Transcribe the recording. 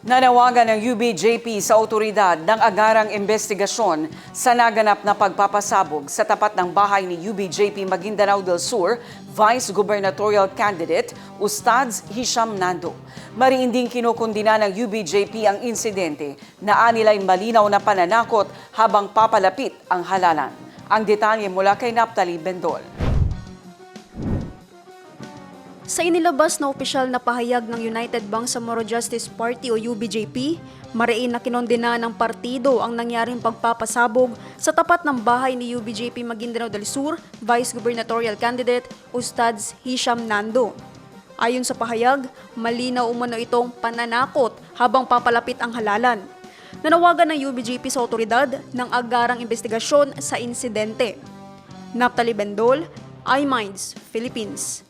Nanawagan ng UBJP sa otoridad ng agarang investigasyon sa naganap na pagpapasabog sa tapat ng bahay ni UBJP Maguindanao del Sur Vice Gubernatorial Candidate Ustads Hisham Nando. Mariinding kinukundina ng UBJP ang insidente na anilay malinaw na pananakot habang papalapit ang halalan. Ang detalye mula kay Naptali Bendol. Sa inilabas na opisyal na pahayag ng United Bangsamoro Justice Party o UBJP, mariin na kinondena ng partido ang nangyaring pagpapasabog sa tapat ng bahay ni UBJP Maguindanao del Sur Vice Gubernatorial Candidate Ustads Hisham Nando. Ayon sa pahayag, malinaw umano itong pananakot habang papalapit ang halalan. Nanawagan ng UBJP sa otoridad ng agarang investigasyon sa insidente. Naptali Bendol, iMinds, Philippines.